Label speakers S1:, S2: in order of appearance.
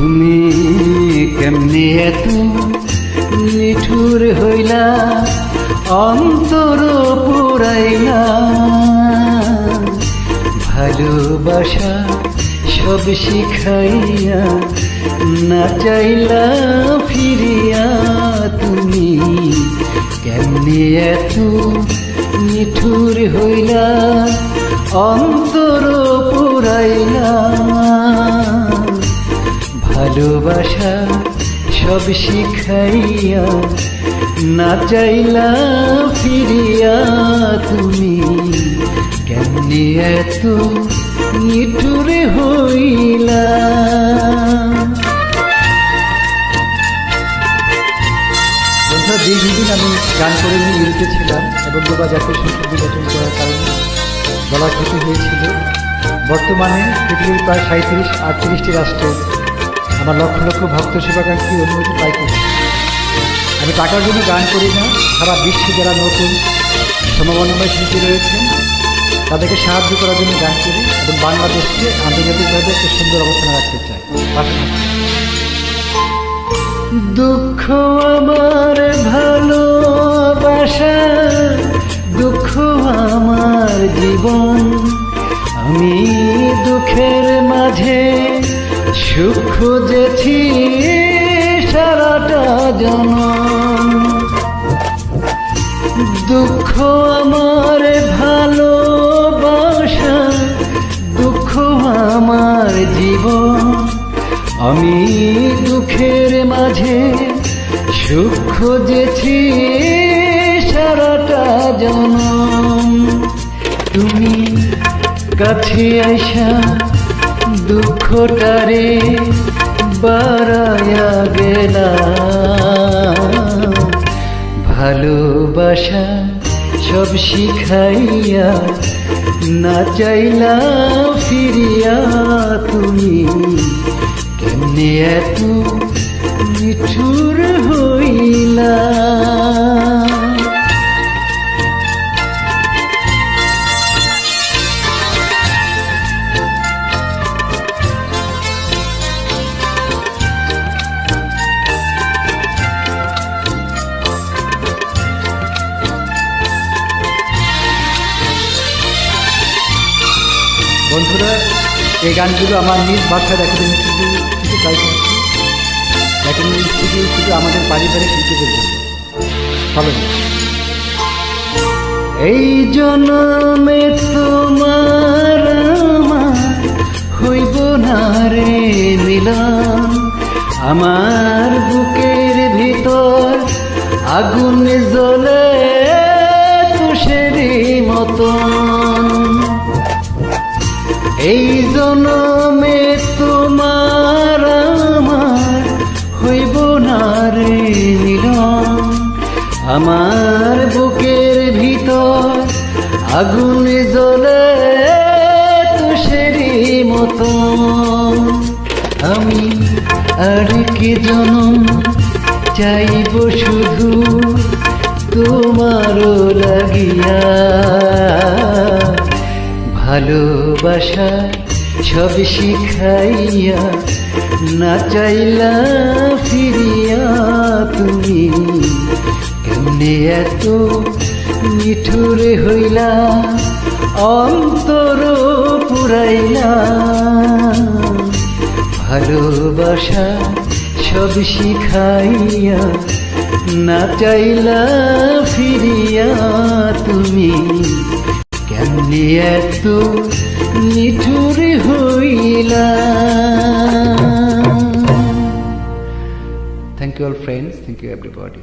S1: তুমি কেমনে এত নিঠুর হইলা? অন্তর পুরাইলা। ভালোবাসা সব শিখাইয়া না চাইলা ফিরিয়া তুমি কেমনে এত নিঠুর হইলা? অন্তর পুরাইলা। ভালোবাসা সব শিখাইয়া না চাইলা ফিরিয়া তুমি। কেমনি এত নিঠুরে হইলা? দীর্ঘদিন আমি গান করে নিয়ে ছিলাম এবং দুবার জাতীয় সংসদ নির্বাচন করার কারণে গলা ক্ষতি হয়েছিল। বর্তমানে পৃথিবীর প্রায় সাঁত্রিশ আটত্রিশটি রাষ্ট্রে আমার লক্ষ লক্ষ ভক্ত সেবাকাঙ্ক্ষী অনুমতি পাই করছি আমি টাকার জন্য গান করি না, সারা বিশ্বে যারা নতুন সমবন্নময় শিল্পী রয়েছেন, তাদেরকে সাহায্য করার জন্য গান করি এবং বাংলাদেশকে আন্তর্জাতিকভাবে একটা সুন্দর অবস্থানে রাখতে চাই। দুঃখ আমার ভালোবাসা, দুঃখ আমার জীবন। আমি দুঃখের মাঝে সুখ খুঁজেছি সারাটা জনম। দুঃখ আমার ভালোবাসা, দুঃখ আমার জীবন। আমি দুঃখের মাঝে সুখ খুঁজেছি সারাটা জনম। তুমি কাছে আইসা দুঃখটারে বাড়ায়া গেলা ভালোবাসা সব শিখাইয়া না চাইলা ফিরিয়া তুমি। কেমনে এত বন্ধুরা, এই গানগুলো আমার নিজ ভাষায় রেকর্ডিং স্টুডিও থেকে ট্রাই করছি স্টুডিও শুধু আমাদের পারিবারিক শিল্পীদের জন্য। ভালো এই জন্মে তোমার হইব না রে মিলন। আমার বুকের ভিতর আগুন জ্বলে এই জনমে তোমার আমার হইব না রে মিলন। আমার বুকের ভিতর আগুন জ্বলে তুষেরই মতো আমি আর কি জনম চাইব শুধু তোমারও লাগিয়া। ভালোবাসা সব শিখাইয়া না চাইলা ফিরিয়া তুমি। কেমনে এত মিঠুরে হইলা, অন্তর পুরাইলা। ভালোবাসা সব শিখাইয়া না চাইলা ফিরিয়া তুমি। এত নিঠুর হইলা thank you all friends thank you everybody